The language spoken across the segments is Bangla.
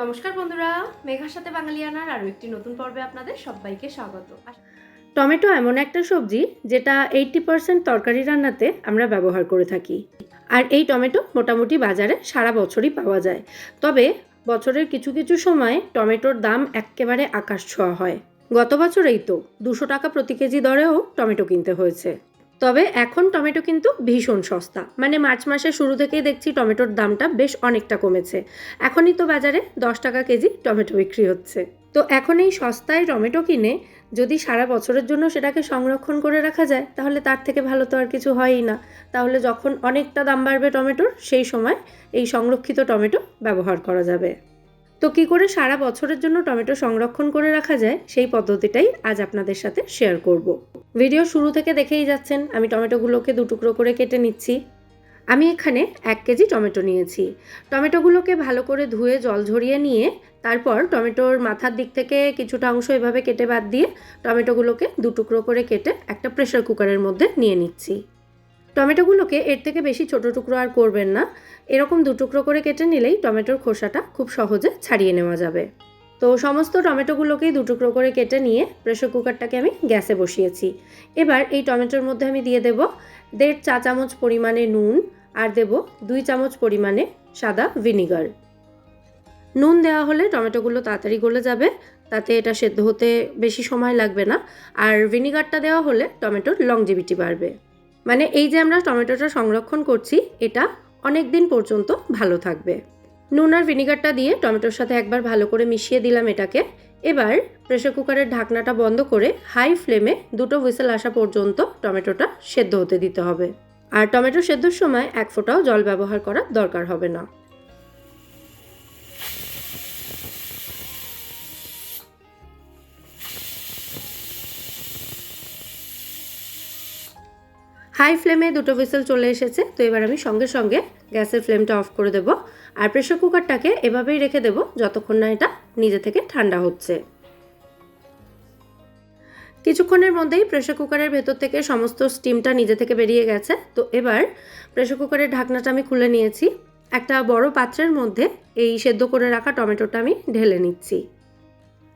নমস্কার বন্ধুরা, মেঘার সাথে বাঙালিয়ানার আরও একটি নতুন পর্বে আপনাদের সবাইকে স্বাগত। টমেটো এমন একটা সবজি যেটা এইটটি পার্সেন্ট তরকারি রান্নাতে আমরা ব্যবহার করে থাকি। আর এই টমেটো মোটামুটি বাজারে সারা বছরই পাওয়া যায়। তবে বছরের কিছু কিছু সময় টমেটোর দাম একেবারে আকাশ ছোঁয়া হয়। গত বছরেই তো দুশো টাকা প্রতি কেজি দরেও টমেটো কিনতে হয়েছে। তবে এখন টমেটো কিন্তু ভীষণ সস্তা। মানে মার্চ মাসের শুরু থেকেই দেখছি টমেটোর দামটা বেশ অনেকটা কমেছে। এখনই তো বাজারে দশ টাকা কেজি টমেটো বিক্রি হচ্ছে। তো এখন এই সস্তায় টমেটো কিনে যদি সারা বছরের জন্য সেটাকে সংরক্ষণ করে রাখা যায়, তাহলে তার থেকে ভালো তো আর কিছু হয়ই না। তাহলে যখন অনেকটা দাম বাড়বে টমেটোর, সেই সময় এই সংরক্ষিত টমেটো ব্যবহার করা যাবে। তো কী করে সারা বছরের জন্য টমেটো সংরক্ষণ করে রাখা যায়? সেই পদ্ধতিটাই আজ আপনাদের সাথে শেয়ার করব। ভিডিও শুরু থেকে দেখেই যাচ্ছেন, আমি টমেটোগুলোকে দু টুকরো করে কেটে নিচ্ছি। আমি এখানে এক কেজি টমেটো নিয়েছি। টমেটোগুলোকে ভালো করে ধুয়ে জল ঝরিয়ে নিয়ে তারপর টমেটোর মাথার দিক থেকে কিছুটা অংশ এভাবে কেটে বাদ দিয়ে টমেটোগুলোকে দু টুকরো করে কেটে একটা প্রেশার কুকারের মধ্যে নিয়ে নিচ্ছি। টমেটোগুলোকে এর থেকে বেশি ছোট টুকরো আর করবেন না। এরকম দু টুকরো করে কেটে নিলেই টমেটোর খোসাটা খুব সহজে ছাড়িয়ে নেওয়া যাবে। তো সমস্ত টমেটোগুলোকেই দু টুকরো করে কেটে নিয়ে প্রেশার কুকারটাকে আমি গ্যাসে বসিয়েছি। এবার এই টমেটোর মধ্যে আমি দিয়ে দেব দেড় চা চামচ পরিমাণে নুন আর দেব দুই চামচ পরিমাণে সাদা ভিনিগার। নুন দেওয়া হলে টমেটোগুলো তাড়াতাড়ি গলে যাবে, তাতে এটা সেদ্ধ হতে বেশি সময় লাগবে না। আর ভিনিগারটা দেওয়া হলে টমেটোর লংজিভিটি বাড়বে। মানে এই যে আমরা টমেটোটা সংরক্ষণ করছি, এটা অনেক দিন পর্যন্ত ভালো থাকবে। নুন আর ভিনিগারটা দিয়ে টমেটোর সাথে একবার ভালো করে মিশিয়ে দিলাম এটাকে। এবার প্রেশার কুকারের ঢাকনাটা বন্ধ করে হাই ফ্লেমে দুটো হুইসেল আসা পর্যন্ত টমেটোটা সেদ্ধ হতে দিতে হবে। আর টমেটো সেদ্ধর সময় এক ফোঁটাও জল ব্যবহার করার দরকার হবে না। হাই ফ্লেমে দুটো হুইসেল চলে এসেছে, তো এবার আমি সঙ্গে সঙ্গে গ্যাসের ফ্লেমটা অফ করে দেব। আর প্রেশার কুকারটাকে এভাবেই রেখে দেব, যতক্ষণ না এটা নিজে থেকে ঠান্ডা হচ্ছে। কিছুক্ষণের মধ্যেই প্রেশার কুকারের ভেতর থেকে সমস্ত স্টিমটা নিজে থেকে বেরিয়ে গেছে। তো এবার প্রেশার কুকারের ঢাকনাটা আমি খুলে নিয়েছি। একটা বড় পাত্রের মধ্যে এই সেদ্ধ করে রাখা টমেটোটা আমি ঢেলে নিচ্ছি।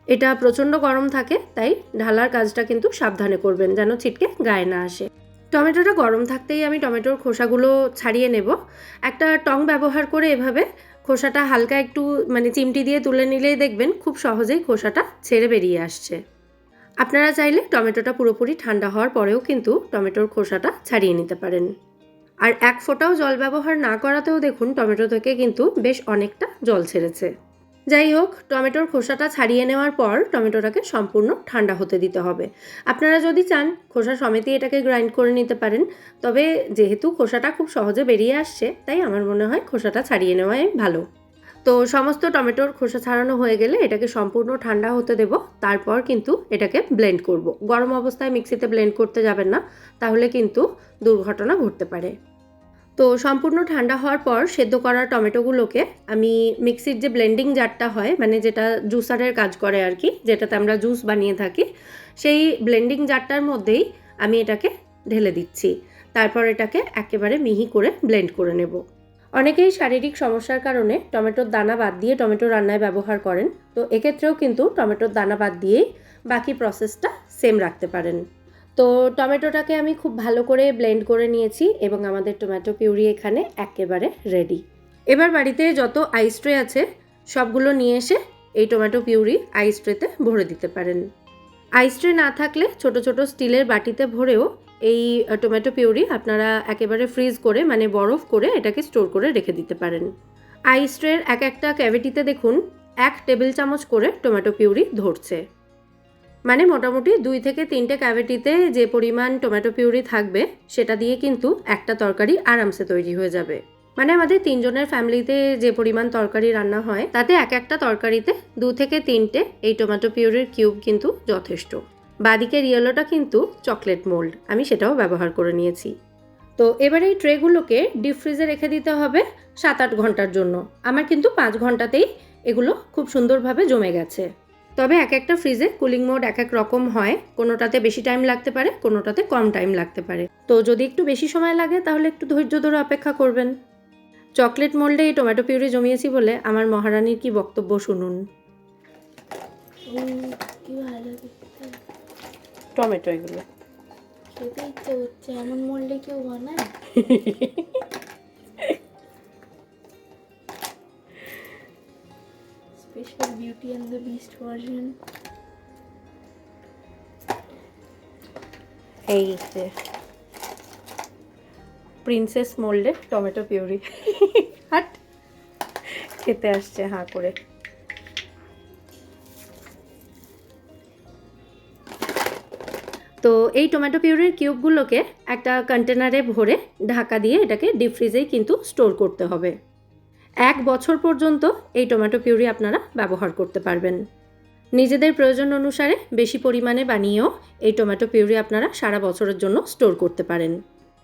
এটা প্রচণ্ড গরম থাকে, তাই ঢালার কাজটা কিন্তু সাবধানে করবেন, যেন ছিটকে গায়ে না আসে। টমেটোটা গরম থাকতেই আমি টমেটোর খোসাগুলো ছাড়িয়ে নেব। একটা টং ব্যবহার করে এভাবে খোসাটা হালকা একটু মানে চিমটি দিয়ে তুলে নিলেই দেখবেন খুব সহজেই খোসাটা ছেড়ে বেরিয়ে আসছে। আপনারা চাইলে টমেটোটা পুরোপুরি ঠান্ডা হওয়ার পরেও কিন্তু টমেটোর খোসাটা ছাড়িয়ে নিতে পারেন। আর এক ফোঁটাও জল ব্যবহার না করাতেও দেখুন টমেটো থেকে কিন্তু বেশ অনেকটা জল ছেড়েছে। যাই হোক, টমেটোর খোসাটা ছাড়িয়ে নেওয়ার পর টমেটোটাকে সম্পূর্ণ ঠান্ডা হতে দিতে হবে। আপনারা যদি চান, খোসা সমেতই এটাকে গ্রাইন্ড করে নিতে পারেন। তবে যেহেতু খোসাটা খুব সহজে বেরিয়ে আসছে, তাই আমার মনে হয় খোসাটা ছাড়িয়ে নেওয়াই ভালো। তো সমস্ত টমেটোর খোসা ছাড়ানো হয়ে গেলে এটাকে সম্পূর্ণ ঠান্ডা হতে দেব। তারপর কিন্তু এটাকে ব্লেন্ড করব। গরম অবস্থায় মিক্সিতে ব্লেন্ড করতে যাবেন না। তাহলে কিন্তু দুর্ঘটনা ঘটতে পারে। তো সম্পূর্ণ ঠান্ডা হওয়ার পর সেদ্ধ করা টমেটোগুলোকে আমি মিক্সির যে ব্লেন্ডিং জারটা হয় মানে যেটা জুসারের কাজ করে আর কি যেটাতে আমরা জুস বানিয়ে থাকি, সেই ব্লেন্ডিং জারটার মধ্যেই আমি এটাকে ঢেলে দিচ্ছি। তারপর এটাকে একেবারে মিহি করে ব্লেন্ড করে নেব। অনেকেই শারীরিক সমস্যার কারণে টমেটোর দানা বাদ দিয়ে টমেটো রান্নায় ব্যবহার করেন, তো এক্ষেত্রেও কিন্তু টমেটোর দানা বাদ দিয়েই বাকি প্রসেসটা সেম রাখতে পারেন। তো টমেটোটাকে আমি খুব ভালো করে ব্লেন্ড করে নিয়েছি এবং আমাদের টমেটো পিউরি এখানে একেবারে রেডি এবার বাড়িতে যত আইস ট্রে আছে, সবগুলো নিয়ে এসে এই টমেটো পিউরি আইস ট্রেতে ভরে দিতে পারেন। আইস ট্রে না থাকলে ছোট ছোট স্টিলের বাটিতে ভরেও এই টমেটো পিউরি আপনারা একেবারে ফ্রিজ করে মানে বরফ করে এটাকে স্টোর করে রেখে দিতে পারেন। আইস ট্রের এক একটা ক্যাভিটিতে দেখুন, এক টেবিল চামচ করে টমেটো পিউরি ধরছে। মানে মোটামুটি দুই থেকে তিনটে ক্যাভিটিতে যে পরিমাণ টমেটো পিউরি থাকবে, সেটা দিয়ে কিন্তু একটা তরকারি আরামসে তৈরি হয়ে যাবে। মানে আমাদের তিনজনের ফ্যামিলিতে যে পরিমাণ তরকারি রান্না হয়, তাতে এক একটা তরকারিতে দু থেকে তিনটে এই টমেটো পিউরির কিউব কিন্তু যথেষ্ট। বাদিকের রিয়েলোটা কিন্তু চকলেট মোল্ড, আমি সেটাও ব্যবহার করে নিয়েছি। তো এবার এই ট্রেগুলোকে ডিপ ফ্রিজে রেখে দিতে হবে সাত আট ঘণ্টার জন্য। আমার কিন্তু পাঁচ ঘন্টাতেই এগুলো খুব সুন্দরভাবে জমে গেছে। তবে এক একটা ফ্রিজে কুলিং মোড এক এক রকম হয়। কোনোটাতে বেশি টাইম লাগতে পারে কোনোটাতে কম টাইম লাগতে পারে। তো যদি একটু বেশি সময় লাগে তাহলে একটু ধৈর্য ধরে অপেক্ষা করবেন। চকলেট মোল্ডে এই টমেটো পিউরি জমিয়েছি বলে আমার মহারানীর কি বক্তব্য শুনুন। টমেটো এগুলো। খেতে ইচ্ছে হচ্ছে এমন মোল্ডে কেউ বানায়? Beauty and the beast version এই যে প্রিন্সেস মোল্ডে টমেটো পিউরি হাট, খেতে আসছে হাঁ করে। তো এই টমেটো পিউরির কিউবগুলোকে একটা কন্টেনারে ভরে ঢাকা দিয়ে এটাকে ডিপ ফ্রিজেই কিন্তু স্টোর করতে হবে। এক বছর পর্যন্ত এই টমেটো পিউরি আপনারা ব্যবহার করতে পারবেন। নিজেদের প্রয়োজন অনুসারে বেশি পরিমাণে বানিয়েও এই টমেটো পিউরি আপনারা সারা বছরের জন্য স্টোর করতে পারেন।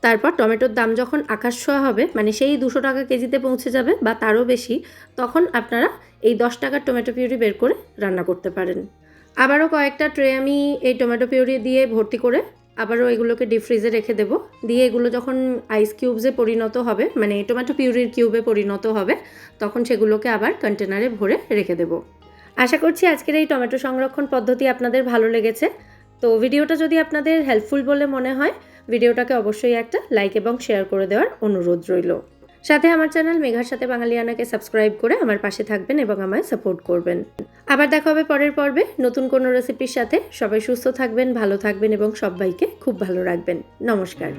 তারপর টমেটোর দাম যখন আকাশ ছোঁয়া হবে মানে সেই দুশো টাকা কেজিতে পৌঁছে যাবে বা তারও বেশি, তখন আপনারা এই দশ টাকার টমেটো পিউরি বের করে রান্না করতে পারেন। আবারও কয়েকটা ট্রে আমি এই টমেটো পিউরি দিয়ে ভর্তি করে আবারও এগুলোকে ডিপ ফ্রিজে রেখে দেব। দিয়ে এগুলো যখন আইস কিউবসে পরিণত হবে মানে টমেটো পিউরির কিউবে পরিণত হবে, তখন সেগুলোকে আবার কন্টেনারে ভরে রেখে দেব। আশা করছি আজকের এই টমেটো সংরক্ষণ পদ্ধতি আপনাদের ভালো লেগেছে। তো ভিডিওটা যদি আপনাদের হেল্পফুল বলে মনে হয়, ভিডিওটাকে অবশ্যই একটা লাইক এবং শেয়ার করে দেওয়ার অনুরোধ রইল। সাথে আমার চ্যানেল মেঘার সাথে বাঙালিয়ানাকে সাবস্ক্রাইব করে আমার পাশে থাকবেন এবং আমায় সাপোর্ট করবেন। আবার দেখা হবে পরের পর্বে। নতুন কোনো রেসিপির সাথে সবাই সুস্থ থাকবেন, ভালো থাকবেন এবং সবাইকে খুব ভালো রাখবেন। নমস্কার।